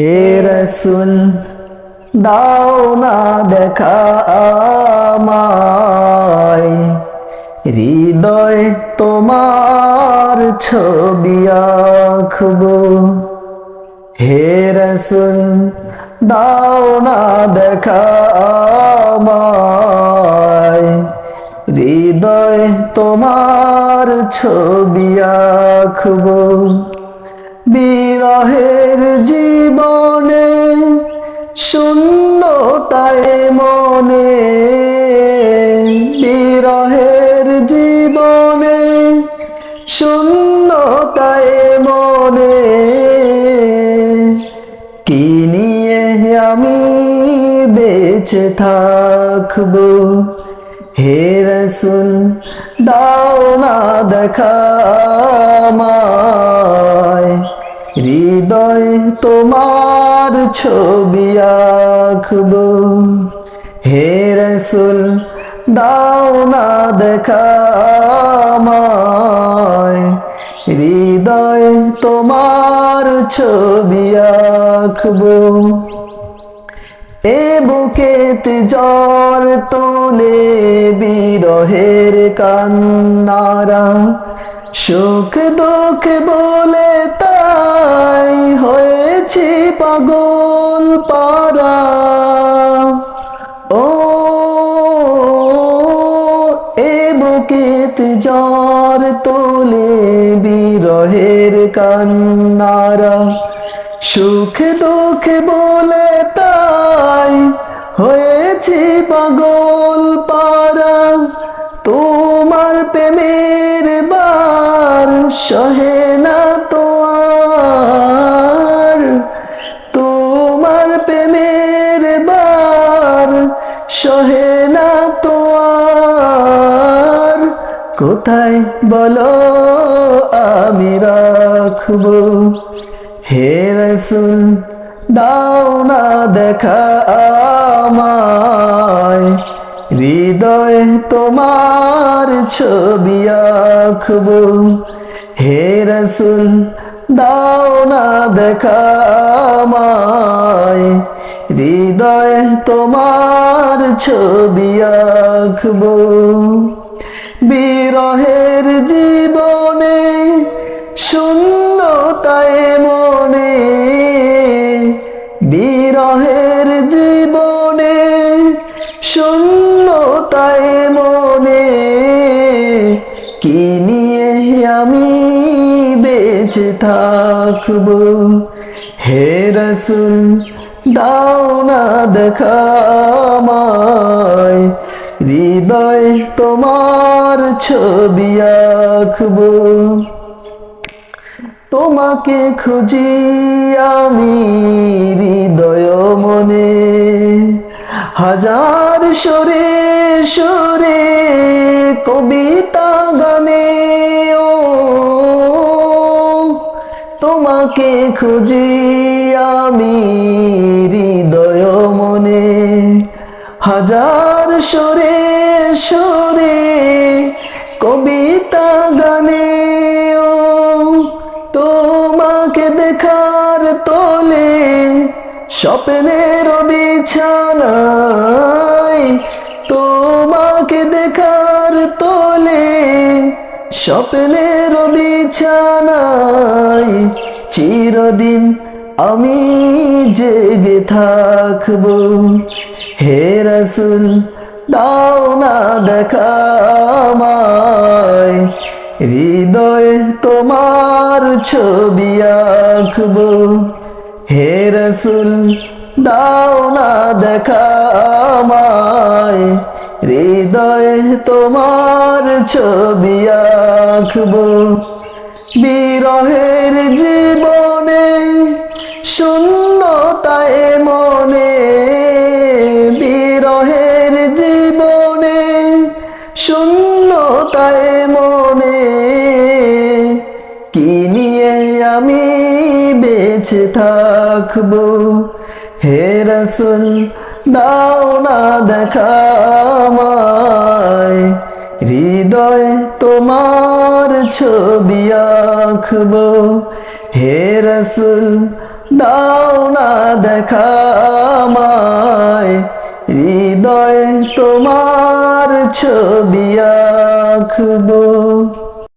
হে রসুল, দাও না দেখা আমায়। হৃদয় তোমার ছবি আঁকব। হে রসুল, দাও না দেখা আমায়। হৃদয় তোমার ছবি আঁকব। জীবনে শূন্যতায় মনে, বিরহের জীবনে শূন্যতায় মনে। কি নিয়ে আমি বেঁচে থাকব? হে রসুল, দাও না দেখা হৃদয় তোমার ছবি আঁকব। হে রসুল, দাও না দেখা হৃদয় তোমার ছবি আঁকব। এ বুকেতে জ্বর তোলে বিরহের কান্নারা, সুখ দুঃখ বলে পাগল পারা ও, এ বুকেতে জ্বর তোলে বিরহের কান্নারা। সুখ দুঃখ বলে তাই হয়েছি পাগল পারা তোমার প্রেমের বার সহে কোথায় বলো? আমি রাখব। হে রসুল, দাও না দেখা আমায়। হৃদয় তোমার ছবি আঁকব। হে রসুল, দাও না দেখা আমায়। হৃদয় তোমার ছবি আঁকব। বিরহের জীবনে, শূন্যতায় মনে, বিরহের জীবনে, শূন্যতায় মনে, কি নিয়ে আমি বেঁচে থাকব? হে রসুল, দাও না দেখা আমায়, হৃদয় তোমার ছবি আঁকবো। তোমাকে খুঁজি আমি হৃদয় মনে। হাজার সরে সরে, কবিতা গানে, ও তোমাকে খুঁজি আমি হৃদয় মনে। হাজার সরে সরে, কবিতা গানে ও তোমাকে দেখার তোলে স্বপ্নের বিছানায় তোমাকে দেখার তোলে স্বপ্নের বিছানায় চিরদিন আমি জেগে থাকব। হে রসুল দাও না দেখা আমায়। হৃদয় তোমার ছবি আঁকব। হে রসুল, দাও না দেখা আমায়। হৃদয় তোমার ছবি আঁকব। বিরহের জীবনে শূন্যতায় কি নিয়ে আমি বেঁচে থাকব? হে রসুল, দাও না দেখা হৃদয় তোমার ছবি আঁকবো। হে রসুল, দাও না দেখা হৃদয়ে তোমার ছবি আঁকবো।